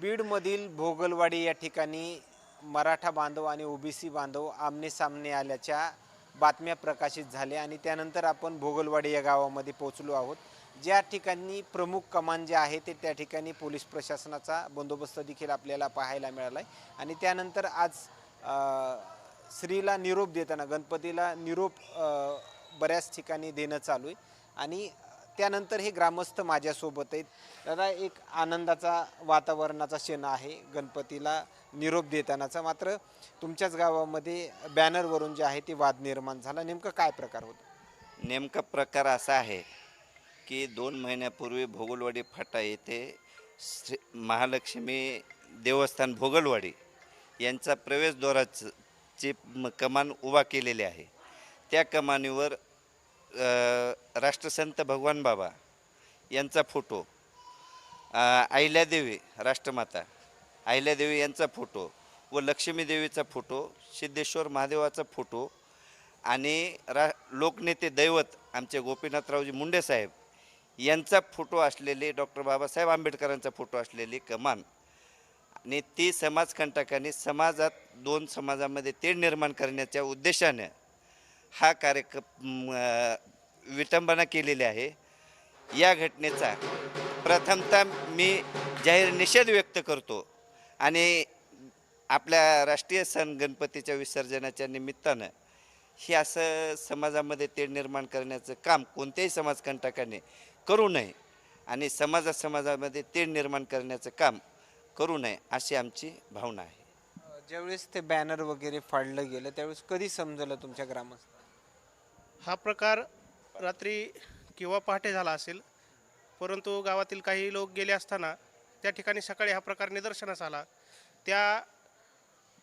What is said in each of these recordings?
बीडमधील भोगलवाडी या ठिकाणी मराठा बांधव आणि ओबीसी बांधव आमने सामने आल्याच्या बातम्या प्रकाशित झाल्या आणि त्यानंतर आपण भोगलवाडी या गावामध्ये पोहोचलो आहोत. ज्या ठिकाणी प्रमुख कमान जे आहे ते त्या ठिकाणी पोलीस प्रशासनाचा बंदोबस्त देखील आपल्याला पाहायला मिळाला आहे आणि त्यानंतर आज स्त्रीला निरोप देताना गणपतीला निरोप बऱ्याच ठिकाणी देणं चालू आहे. आणि त्यानंतर हे ग्रामस्थ माझ्यासोबत आहेत. दादा एक आनंदाचा वातावरणाचा क्षण आहे गणपतीला निरोप देतानाचा. मात्र तुमच्याच गावामध्ये बॅनरवरून जे आहे ते वाद निर्माण झाला. नेमकं काय प्रकार होता? नेमका प्रकार असा आहे की दोन महिन्यापूर्वी भोगलवाडी फाटा येथे श्री महालक्ष्मी देवस्थान भोगलवाडी यांचा प्रवेशद्वाराच ची म- कमान उभा केलेली आहे. त्या कमानीवर राष्ट्रसंत भगवान बाबा यांचा फोटो अहिल्यादेवी राष्ट्रमाता अहिल्यादेवी यांचा फोटो व लक्ष्मीदेवीचा फोटो सिद्धेश्वर महादेवाचा फोटो आणि रा लोकनेते दैवत आमचे गोपीनाथरावजी मुंडे साहेब यांचा फोटो असलेली डॉक्टर बाबासाहेब आंबेडकरांचा फोटो असलेली कमान आणि ती समाजकंटकांनी समाजात दोन समाजामध्ये तेढ निर्माण करण्याच्या उद्देशाने हा कार्यक्रम विटंबना केलेली आहे. या घटनेचा प्रथमतः मी जाहीर निषेध व्यक्त करतो आणि आपल्या राष्ट्रीय सण गणपतीच्या विसर्जनाच्या निमित्तानं हे असं समाजामध्ये तेढ निर्माण करण्याचं काम कोणत्याही समाजकंटकाने करू नये आणि समाजा समाजामध्ये तेढ निर्माण करण्याचं काम करू नये अशी आमची भावना आहे. ज्यावेळेस ते बॅनर वगैरे फाडलं गेलं त्यावेळेस कधी समजलं तुमच्या ग्रामस्थ हा प्रकार रात्री किंवा पहाटे झाला असेल परंतु गावातील काही लोक गेले असताना त्या ठिकाणी सकाळी हा प्रकार निदर्शनास आला. त्या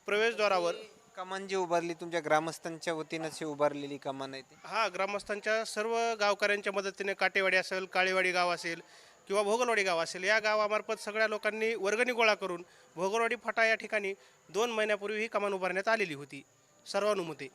प्रवेशद्वारावर कमान जी उभारली तुमच्या ग्रामस्थांच्या वतीनंच ही उभारलेली कमान आहे ती? हा ग्रामस्थांच्या सर्व गावकऱ्यांच्या मदतीने काटेवाडी असेल काळेवाडी गाव असेल किंवा भोगलवाडी गाव असेल या गावामार्फत सगळ्या लोकांनी वर्गणी गोळा करून भोगलवाडी फाटा या ठिकाणी दोन महिन्यापूर्वी ही कमान उभारण्यात आलेली होती. सर्वानुमते.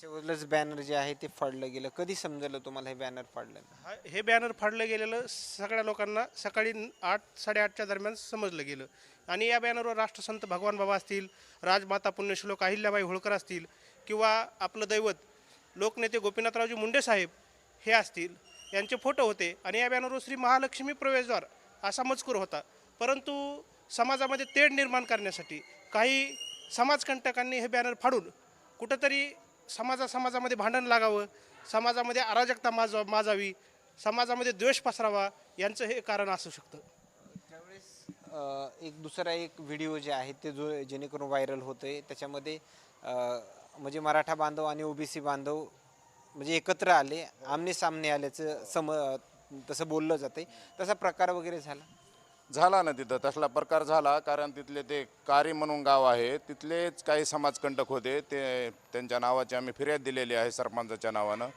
त्याच्यावरच बॅनर जे आहे ते फाडलं गेलं. कधी समजलं तुम्हाला हे बॅनर फाडलं? हा हे बॅनर फाडलं गेलेलं सगळ्या लोकांना सकाळी आठ साडेआठच्या दरम्यान समजलं गेलं. आणि या बॅनरवर राष्ट्रसंत भगवान बाबा असतील राजमाता पुण्यश्लोक अहिल्याबाई होळकर असतील किंवा आपलं दैवत लोकनेते गोपीनाथरावजी मुंडे साहेब हे असतील यांचे फोटो होते. आणि या बॅनरवर श्री महालक्ष्मी प्रवेशद्वार असा मजकूर होता. परंतु समाजामध्ये तेढ निर्माण करण्यासाठी काही समाजकंटकांनी हे बॅनर फाडून कुठंतरी समाजा समाजामध्ये भांडण लागावं समाजामध्ये अराजकता माज माजावी समाजामध्ये द्वेष पसरावा यांचं हे कारण असू शकतं. त्यावेळेस एक दुसरा एक व्हिडिओ जे आहे ते जो जेणेकरून व्हायरल होतोय त्याच्यामध्ये म्हणजे मराठा बांधव आणि ओबीसी बांधव म्हणजे एकत्र आले आमने सामने आल्याचं सम तसं बोललं जाते तसा प्रकार वगैरे झाला? झाला ना तिथं तसला प्रकार झाला कारण तिथले ते कारी म्हणून गाव आहे तिथलेच काही समाजकंटक होते ते त्यांच्या नावाची आम्ही फिर्याद दिलेली आहे सरपंचाच्या नावानं.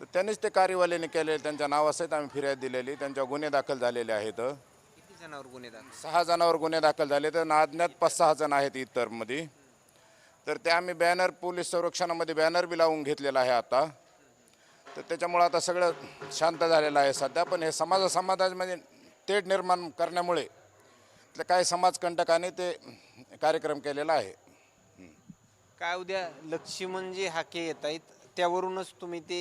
तर त्यांनीच ते कारीवाल्याने केले त्यांच्या नावासहित आम्ही फिर्याद दिलेली त्यांच्या गुन्हे दाखल झालेले आहेत. किती जणांवर गुन्हे दाखल? सहा जणांवर गुन्हे दाखल झाले तर अज्ञात पाच सहा जण आहेत इतरमध्ये. तर ते आम्ही बॅनर पोलीस संरक्षणामध्ये बॅनर बी लावून घेतलेला आहे आता. तर त्याच्यामुळं आता सगळं शांत झालेलं आहे सध्या पण हे समाजा समाजामध्ये तेढ निर्माण करण्यामुळे काही समाजकंटकाने ते कार्यक्रम केलेला आहे. काय उद्या लक्ष्मण जे हाके येत आहेत त्यावरूनच तुम्ही ते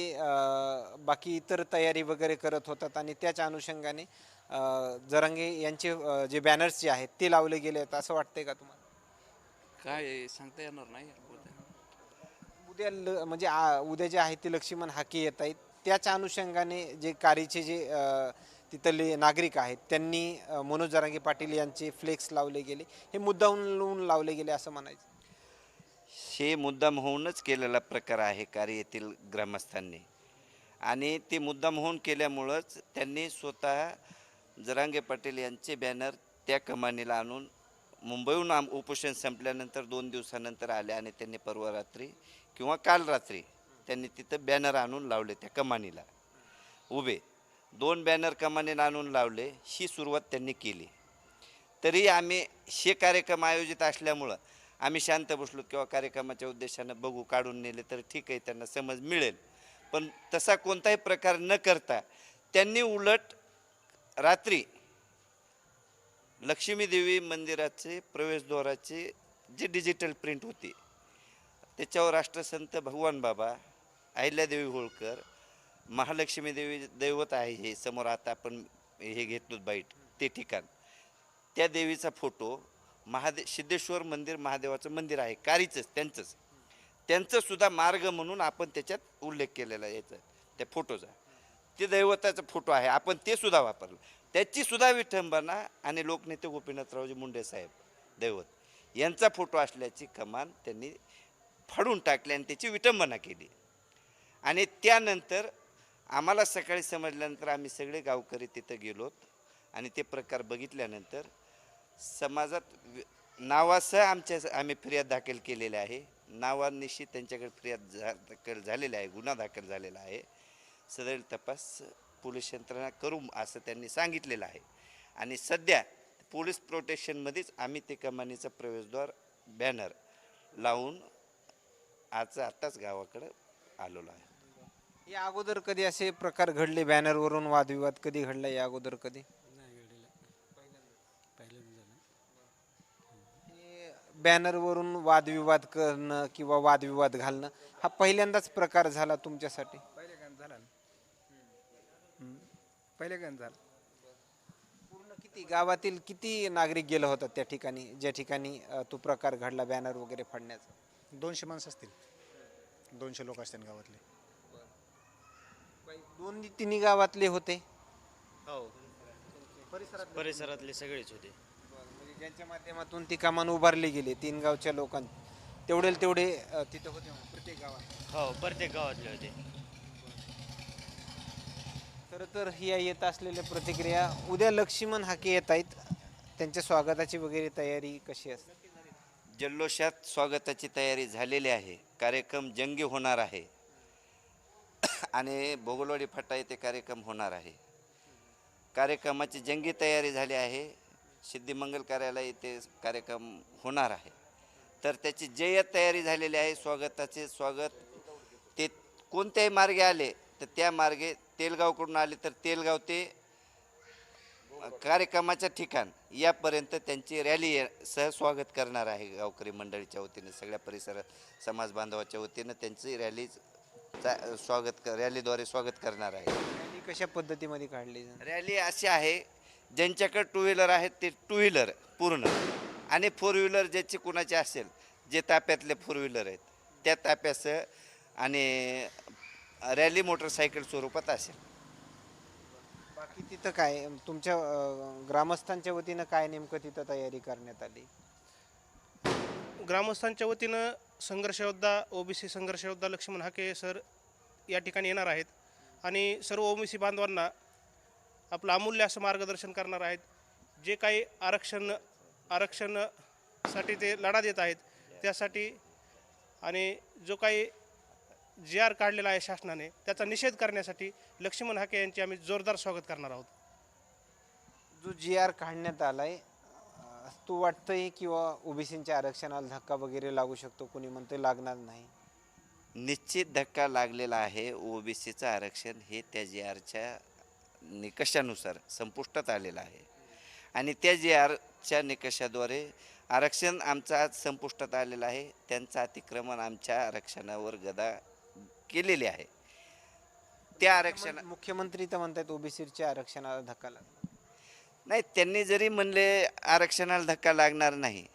बाकी इतर तयारी वगैरे करत होतात आणि त्याच अनुषंगाने जरांगे यांचे जे बॅनर्स जे आहेत ते लावले गेले आहेत असं वाटतंय का तुम्हाला? काय सांगता येणार नाही उद्या. ल- म्हणजे आ- उद्या जे आहे ते लक्ष्मण हाके येत आहेत त्याच अनुषंगाने जे कारीचे जे तिथले नागरिक आहेत त्यांनी मनोज जरांगे पाटील यांचे फ्लेक्स लावले गेले. हे मुद्दाहून लावले गेले असं म्हणायचं. हे मुद्दाम होऊनच केलेला प्रकार आहे कार्य येथील ग्रामस्थांनी. आणि ते मुद्दाम होऊन केल्यामुळंच त्यांनी स्वतः जरांगे पाटील यांचे बॅनर त्या कमानीला आणून मुंबईहून आम उपोषण संपल्यानंतर दोन दिवसानंतर आले आणि त्यांनी परवा रात्री किंवा काल रात्री त्यांनी तिथं बॅनर आणून लावले त्या कमानीला. उभे. दोन बॅनर कमानीला आणून लावले ही सुरुवात त्यांनी केली. तरी आम्ही हे कार्यक्रम आयोजित असल्यामुळं आम्ही शांत बसलो किंवा कार्यक्रमाच्या उद्देशानं बघू काढून नेले तर ठीक आहे त्यांना समज मिळेल. पण तसा कोणताही प्रकार न करता त्यांनी उलट रात्री लक्ष्मीदेवी मंदिराचे प्रवेशद्वाराचे जे डिजिटल प्रिंट होती त्याच्यावर राष्ट्रसंत भगवान बाबा अहिल्यादेवी होळकर महालक्ष्मी देवी दैवत आहे हे समोर आता आपण हे घेतलो बाईट ते ठिकाण. त्या देवीचा फोटो महादे सिद्धेश्वर मंदिर महादेवाचं मंदिर आहे कारीचंच त्यांचंच. त्यांचं सुद्धा मार्ग म्हणून आपण त्याच्यात उल्लेख केलेला याचा त्या फोटोचा. ते दैवताचा फोटो आहे आपण ते सुद्धा वापरलं. त्याची सुद्धा विठंबना आणि लोकनेते गोपीनाथरावजी मुंडे साहेब दैवत. यांचा फोटो असल्याची कमान त्यांनी फाडून टाकली आणि त्याची विटंबना केली. आणि त्यानंतर आम्हाला सकाळी समजल्यानंतर आम्ही सगळे गावकरी तिथं गेलोत आणि ते प्रकार बघितल्यानंतर समाजात नावासह आमच्या आम्ही फिर्याद दाखल केलेली आहे. नावानिशी त्यांच्याकडे फिर्याद झा दाखल झालेली आहे गुन्हा दाखल झालेला आहे. सदर तपास पोलीस यंत्रणा करू असं त्यांनी सांगितलेलं आहे. आणि सध्या पोलीस प्रोटेक्शनमध्येच आम्ही ते कमानीचं प्रवेशद्वार बॅनर लावून आज आत्ताच गावाकडं आलेलो आहे. या अगोदर कधी असे प्रकार घडले? बॅनरवरून वादविवाद कधी घडला या अगोदर कधी? हे बॅनरवरून वादविवाद करणं किंवा वादविवाद घालणं हा पहिल्यांदाच प्रकार झाला तुमच्यासाठी? पहिले गाणं झाला ना? हम्म. पहिले गाणं झालं. पूर्ण किती गावातील किती नागरिक गेलं होतं त्या ठिकाणी ज्या ठिकाणी अ, तो प्रकार घडला बॅनर वगैरे फाडण्याचा? दोनशे माणसं असतील. दोनशे लोक असतील गावातले. दोन तिन्ही गावातले होते. हो. परिसरातले. सगळेच होते. म्हणजे ज्यांच्या माध्यमातून ती कमान उभारली गेली तीन गावच्या लोकां तेवढे तेवढे अ, तिथं होते प्रत्येक गावात. हो प्रत्येक गावातले होते. खरं तर ही येत असलेल्या प्रतिक्रिया उद्या लक्ष्मण हाके येत आहेत. त्यांच्या स्वागताची वगैरे तयारी कशी असते? जल्लोषात स्वागताची तयारी झालेली आहे. कार्यक्रम जंगी होणार आहे. आणि भोगलवाडी फट्टा येथे कार्यक्रम होणार आहे. कार्यक्रमाची जंगी तयारी झाली आहे. सिद्धिमंगल कार्यालय येथे कार्यक्रम होणार आहे. तर त्याची जय्यत तयारी झालेली आहे. स्वागताचे स्वागत. ते कोणत्याही मार्गे आले तर त्या मार्गे तेलगावकडून आले तर तेलगाव ते कार्यक्रमाच्या ठिकाण यापर्यंत त्यांची रॅली सह स्वागत करणार आहे गावकरी मंडळीच्या वतीने सगळ्या परिसरात समाज बांधवाच्या वतीनं त्यांची रॅली स्वागत क- रॅलीद्वारे स्वागत करणार आहे. रॅली कशा पद्धतीमध्ये काढली जाणार? रॅली अशी आहे ज्यांच्याकडे टू व्हीलर आहेत ते टू व्हीलर पूर्ण. आणि फोर व्हीलर ज्याची कुणाची असेल जे ताप्यातले फोर व्हीलर आहेत त्या ताप्यासह आणि रॅली मोटरसायकल स्वरूपात असेल. बाकी तिथं काय तुमच्या अ, ग्रामस्थांच्या वतीनं काय नेमकं तिथं तयारी करण्यात आली? ग्रामस्थांच्या वतीनं संघर्ष योद्धा ओबीसी संघर्ष योद्धा लक्ष्मण हाके सर या ठिकाणी येणार आहेत. आणि सर्व ओबीसी बांधवांना आपलं अमूल्य असं मार्गदर्शन करणार आहेत. जे काही आरक्षण आरक्षणासाठी ते लढा देत आहेत त्यासाठी आणि जो काही जी आर काढलेला आहे शासनाने त्याचा निषेध करण्यासाठी लक्ष्मण हाके यांचे आम्ही जोरदार स्वागत करणार आहोत. जो जी आर काढण्यात आला आहे तो वाटतंय किंवा ओबीसीच्या आरक्षणाला धक्का वगैरे लागू शकतो? कोणी म्हणते लागणार नाही. निश्चित धक्का लागलेला आहे. ओबीसीचं आरक्षण हे त्या जी आरच्या निकषानुसार संपुष्टात आलेलं आहे. आणि त्या जी आरच्या निकषाद्वारे आरक्षण आमचं आज संपुष्टात आलेलं आहे. त्यांचं अतिक्रमण आमच्या आरक्षणावर गदा केलेली आहे. त्या आरक्षण मुख्यमंत्री तर म्हणतात ओबीसीच्या आरक्षणाला धक्का लागला नाही त्यांनी जरी म्हणले आरक्षणाला धक्का लागणार नाही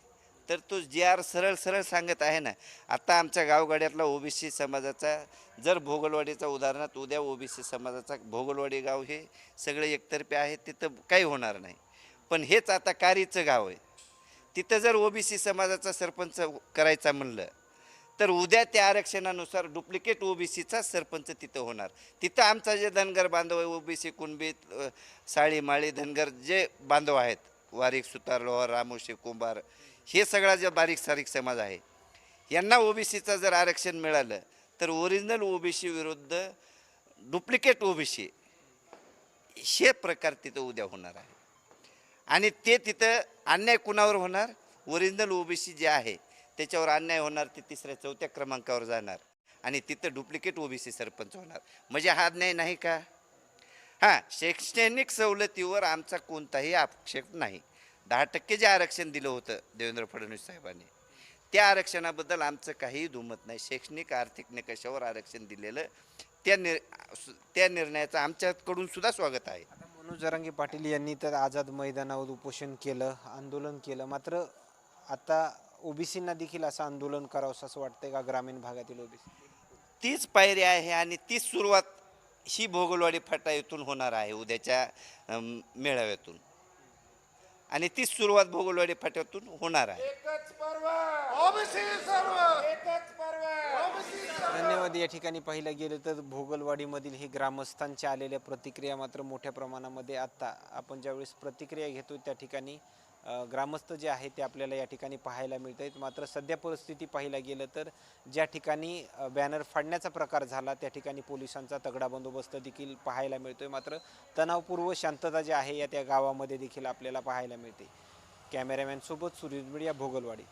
तर तो जी आर सरळ सरळ सांगत आहे ना आता आमच्या गावगाड्यातला ओबीसी समाजाचा जर भोगलवाडीचा उदाहरणार्थ उद्या ओबीसी समाजाचा भोगलवाडी गाव हे सगळे एकतर्फे आहे तिथं काही होणार नाही. पण हेच आता कारीचं गाव आहे. तिथं जर ओबीसी समाजाचा सरपंच करायचा म्हणलं तर उद्या त्या आरक्षणानुसार डुप्लिकेट ओबीसीचा सरपंच तिथं होणार. तिथं आमचा जे धनगर बांधव आहे ओबीसी कुणबी साळी माळी धनगर जे बांधव आहेत वारीक सुतार लोहार रामोशी कुंभार हे सगळा जे बारीक सारीक समाज आहे यांना ओबीसीचं जर आरक्षण मिळालं तर ओरिजिनल ओबीसी विरुद्ध डुप्लिकेट ओबीसी हे प्रकार तिथं उद्या होणार आहे. आणि ते तिथं अन्याय कुणावर होणार? ओरिजिनल ओबीसी जे आहे त्याच्यावर अन्याय होणार ते तिसऱ्या चौथ्या क्रमांकावर जाणार आणि तिथं डुप्लिकेट ओबीसी सरपंच होणार. म्हणजे हा अन्याय नाही का? हां शैक्षणिक सवलतीवर आमचा कोणताही आक्षेप नाही. दहा टक्के जे आरक्षण दिलं होतं देवेंद्र फडणवीस साहेबांनी त्या आरक्षणाबद्दल आमचं काहीही दुमत नाही. शैक्षणिक आर्थिक निकषावर आरक्षण दिलेलं त्या निर त्या निर्णयाचं आमच्याकडून सुद्धा स्वागत आहे. मनोज जरांगे पाटील यांनी तर आझाद मैदानावर उपोषण केलं आंदोलन केलं. मात्र आता ओबीसींना देखील असं आंदोलन करावंसं असं वाटतंय का ग्रामीण भागातील ओबीसी? तीच पायरी आहे आणि तीच सुरुवात ही भोगलवाडी फाटा येथून होणार आहे उद्याच्या मेळाव्यातून. आणि तीच सुरुवात भोगलवाडी फाट्यातून होणार आहे. धन्यवाद. या ठिकाणी पाहिलं गेलं तर भोगलवाडीमधील हे ग्रामस्थांच्या आलेल्या प्रतिक्रिया मात्र मोठ्या प्रमाणामध्ये आता आपण ज्यावेळेस प्रतिक्रिया घेतो त्या ठिकाणी ग्रामस्थ जे आहे ते आपल्याला या ठिकाणी पाहायला मिळत आहेत मात्र सध्या परिस्थिती पाहायला गेलं तर ज्या ठिकाणी बॅनर फाडण्याचा प्रकार झाला त्या ठिकाणी पोलिसांचा तगडा बंदोबस्त देखील पाहायला मिळतो आहे मात्र तणावपूर्व शांतता जी आहे या त्या गावामध्ये देखील आपल्याला पाहायला मिळते. कॅमेरामॅनसोबत सुरेश मीडिया भोगलवाडी.